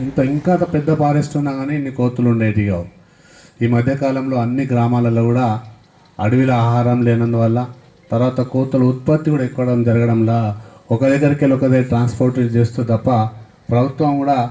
ఇంత ఇంకా పెద్ద ఫారెస్ట్ ఉన్నా కానీ ఇన్ని కోతులు ఉండేవి కావు. ఈ మధ్యకాలంలో అన్ని గ్రామాలలో కూడా అడవిలో ఆహారం లేనందువల్ల తర్వాత కోతుల ఉత్పత్తి కూడా ఎక్కడం జరగడంలా ఒక దగ్గరికి వెళ్ళి ఒక దగ్గర ట్రాన్స్పోర్ట్ చేస్తూ తప్ప ప్రభుత్వం కూడా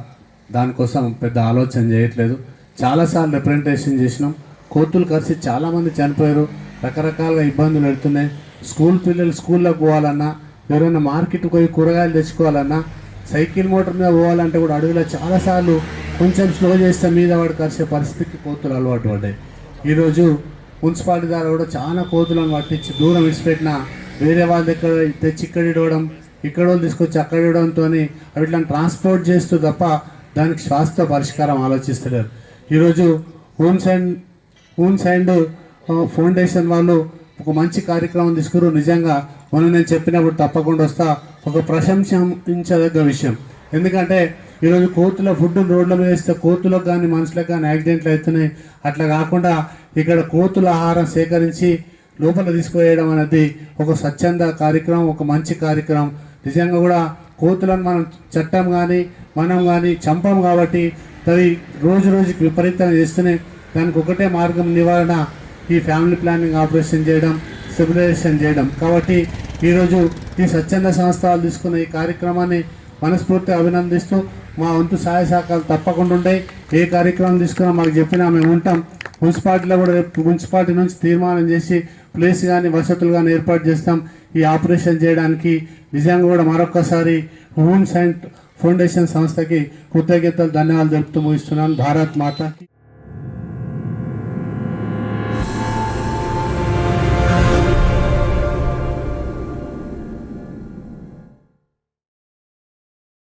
దానికోసం పెద్ద ఆలోచన చేయట్లేదు. చాలాసార్లు రిప్రజెంటేషన్ చేసినాం. కోతులు కలిసి చాలామంది చనిపోయారు. రకరకాలుగా ఇబ్బందులు పెడుతున్నాయి. స్కూల్ పిల్లలు స్కూల్లోకి పోవాలన్నా ఎవరైనా మార్కెట్కి పోయి కూరగాయలు తెచ్చుకోవాలన్నా సైకిల్ మోటార్ మీద పోవాలంటే కూడా అడవిలో చాలాసార్లు కొంచెం స్లో చేస్తే మీద వాడు కలిసే పరిస్థితికి కోతులు అలవాటు పడ్డాయి. ఈరోజు మున్సిపాలిటీ ద్వారా కూడా చాలా కోతులను పట్టించి దూరం విడిచిపెట్టిన వేరే వాళ్ళ దగ్గర తెచ్చి ఇక్కడ ఇవ్వడం ఇక్కడ తీసుకొచ్చి అక్కడ ఇవ్వడంతో వీటిని ట్రాన్స్పోర్ట్ చేస్తూ తప్ప దానికి శాశ్వత పరిష్కారం ఆలోచిస్తలేరు. ఈరోజు homes and homes and foundation వాళ్ళు ఒక మంచి కార్యక్రమం తీసుకురు. నిజంగా మనం నేను చెప్పినప్పుడు తప్పకుండా వస్తా. ఒక ప్రశంసించదగ్గ విషయం. ఎందుకంటే ఈరోజు కోతుల ఫుడ్ రోడ్ల మీద వేస్తే కోతులకు కానీ మనుషులకు కానీ యాక్సిడెంట్లు అవుతున్నాయి. అట్లా కాకుండా ఇక్కడ కోతుల ఆహారం సేకరించి లోపల తీసుకువేయడం అనేది ఒక స్వచ్ఛంద కార్యక్రమం ఒక మంచి కార్యక్రమం. నిజంగా కూడా కోతులను మనం చట్టం కానీ మనం కానీ చంపం కాబట్టి అవి రోజు రోజుకి విపరీతంగా చేస్తూనే దానికి ఒకటే మార్గం నివారణ. ఈ ఫ్యామిలీ ప్లానింగ్ ఆపరేషన్ చేయడం సిబిలైజేషన్ చేయడం. కాబట్టి ఈరోజు ఈ స్వచ్ఛంద సంస్థలు తీసుకున్న ఈ కార్యక్రమాన్ని మనస్ఫూర్తిగా అభినందిస్తూ మా వంతు సహాయ సహకారాలు తప్పకుండా ఉంటాయి. ఏ కార్యక్రమం తీసుకున్నా మాకు చెప్పినా మేము ఉంటాం. మున్సిపాలిటీలో కూడా రేపు మున్సిపాలిటీ నుంచి తీర్మానం చేసి ప్లేస్ కానీ వసతులు కానీ ఏర్పాటు చేస్తాం. ఈ ఆపరేషన్ చేయడానికి నిజంగా కూడా మరొకసారి హోమ్స్ అండ్ ఫౌండేషన్ సంస్థకి కృతజ్ఞతలు ధన్యవాదాలు తెలుపుతూ ముగిస్తున్నాను. భారత్ మాతకి.